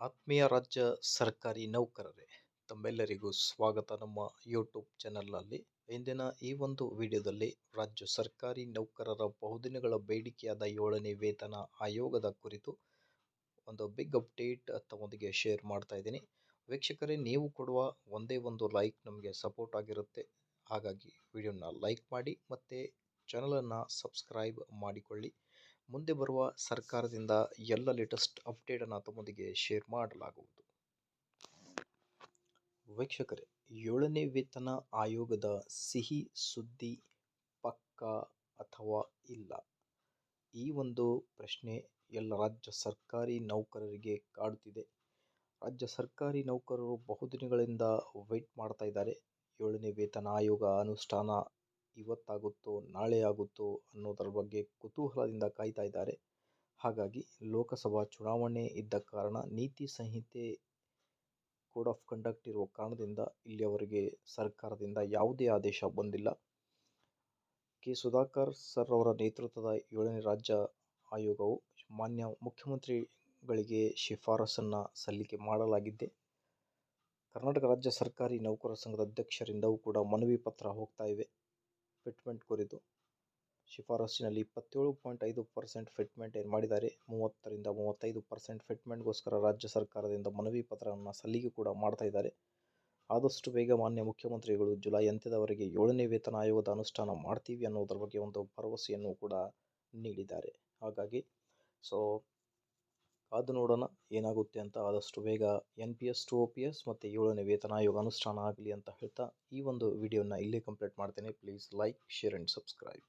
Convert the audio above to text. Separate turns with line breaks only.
ಆತ್ಮೀಯ ರಾಜ್ಯ ಸರ್ಕಾರಿ ನೌಕರರೇ, ತಮ್ಮೆಲ್ಲರಿಗೂ ಸ್ವಾಗತ ನಮ್ಮ ಯೂಟ್ಯೂಬ್ ಚಾನಲ್ನಲ್ಲಿ ಇಂದಿನ ಈ ಒಂದು ವಿಡಿಯೋದಲ್ಲಿ ರಾಜ್ಯ ಸರ್ಕಾರಿ ನೌಕರರ ಬಹುದಿನಗಳ ಬೇಡಿಕೆಯಾದ ಏಳನೇ ವೇತನ ಆಯೋಗದ ಕುರಿತು ಒಂದು ಬಿಗ್ ಅಪ್ಡೇಟ್ ತಮ್ಮೊಂದಿಗೆ ಶೇರ್ ಮಾಡ್ತಾ ಇದ್ದೀನಿ. ವೀಕ್ಷಕರೇ, ನೀವು ಕೊಡುವ ಒಂದೇ ಒಂದು ಲೈಕ್ ನಮಗೆ ಸಪೋರ್ಟ್ ಆಗಿರುತ್ತೆ. ಹಾಗಾಗಿ ವಿಡಿಯೋನ ಲೈಕ್ ಮಾಡಿ ಮತ್ತು ಚಾನಲನ್ನು ಸಬ್ಸ್ಕ್ರೈಬ್ ಮಾಡಿಕೊಳ್ಳಿ. ಮುಂದೆ ಬರುವ ಸರ್ಕಾರದಿಂದ ಎಲ್ಲ ಲೇಟೆಸ್ಟ್ ಅಪ್ಡೇಟನ್ನು ತಮ್ಮೊಂದಿಗೆ ಶೇರ್ ಮಾಡಲಾಗುವುದು. ವೀಕ್ಷಕರೇ, ಏಳನೇ ವೇತನ ಆಯೋಗದ ಸಿಹಿ ಸುದ್ದಿ ಪಕ್ಕ ಅಥವಾ ಇಲ್ಲ? ಈ ಒಂದು ಪ್ರಶ್ನೆ ಎಲ್ಲ ರಾಜ್ಯ ಸರ್ಕಾರಿ ನೌಕರರಿಗೆ ಕಾಡುತ್ತಿದೆ. ರಾಜ್ಯ ಸರ್ಕಾರಿ ನೌಕರರು ಬಹುದಿನಗಳಿಂದ ವೆಯ್ಟ್ ಮಾಡ್ತಾ ಇದ್ದಾರೆ. ಏಳನೇ ವೇತನ ಆಯೋಗ ಅನುಷ್ಠಾನ ಇವತ್ತಾಗುತ್ತೋ ನಾಳೆ ಆಗುತ್ತೋ ಅನ್ನೋದರ ಬಗ್ಗೆ ಕುತೂಹಲದಿಂದ ಕಾಯ್ತಾ ಇದ್ದಾರೆ. ಹಾಗಾಗಿ ಲೋಕಸಭಾ ಚುನಾವಣೆ ಇದ್ದ ಕಾರಣ ನೀತಿ ಸಂಹಿತೆ ಕೋಡ್ ಆಫ್ ಕಂಡಕ್ಟ್ ಇರುವ ಕಾರಣದಿಂದ ಇಲ್ಲಿಯವರೆಗೆ ಸರ್ಕಾರದಿಂದ ಯಾವುದೇ ಆದೇಶ ಬಂದಿಲ್ಲ. ಕೆ. ಸುಧಾಕರ್ ಸರ್ ಅವರ ನೇತೃತ್ವದ ಏಳನೇ ರಾಜ್ಯ ಆಯೋಗವು ಮಾನ್ಯ ಮುಖ್ಯಮಂತ್ರಿಗಳಿಗೆ ಶಿಫಾರಸನ್ನು ಸಲ್ಲಿಕೆ ಮಾಡಲಾಗಿದೆ. ಕರ್ನಾಟಕ ರಾಜ್ಯ ಸರ್ಕಾರಿ ನೌಕರರ ಸಂಘದ ಅಧ್ಯಕ್ಷರಿಂದವೂ ಕೂಡ ಮನವಿ ಪತ್ರ ಹೋಗ್ತಾ ಇವೆ. ಫಿಟ್ಮೆಂಟ್ ಕುರಿತು ಶಿಫಾರಸ್ಸಿನಲ್ಲಿ ಇಪ್ಪತ್ತೇಳು ಪಾಯಿಂಟ್ ಐದು ಪರ್ಸೆಂಟ್ ಫಿಟ್ಮೆಂಟ್ ಏನು ಮಾಡಿದ್ದಾರೆ. ಮೂವತ್ತರಿಂದ ಮೂವತ್ತೈದು ಪರ್ಸೆಂಟ್ ಫಿಟ್ಮೆಂಟ್ಗೋಸ್ಕರ ರಾಜ್ಯ ಸರ್ಕಾರದಿಂದ ಮನವಿ ಪತ್ರವನ್ನು ಸಲ್ಲಿಕೆ ಕೂಡ ಮಾಡ್ತಾ ಇದ್ದಾರೆ. ಆದಷ್ಟು ಬೇಗ ಮಾನ್ಯ ಮುಖ್ಯಮಂತ್ರಿಗಳು ಜುಲೈ ಅಂತ್ಯದವರೆಗೆ ಏಳನೇ ವೇತನ ಆಯೋಗದ ಅನುಷ್ಠಾನ ಮಾಡ್ತೀವಿ ಅನ್ನೋದ್ರ ಬಗ್ಗೆ ಒಂದು ಭರವಸೆಯನ್ನು ಕೂಡ ನೀಡಿದ್ದಾರೆ. ಹಾಗಾಗಿ ಸೊ ಕಾದು ನೋಡೋಣ ಏನಾಗುತ್ತೆ ಅಂತ ಆದಷ್ಟು ಬೇಗ N P S to O P S ಮತ್ತು ಏಳನೇ ವೇತನ ಆಯೋಗ ಅನುಷ್ಠಾನ ಆಗಲಿ ಅಂತ ಹೇಳ್ತಾ ಈ ಒಂದು ವಿಡಿಯೋನ ಇಲ್ಲೇ ಕಂಪ್ಲೀಟ್ ಮಾಡ್ತೇನೆ. Please like share and subscribe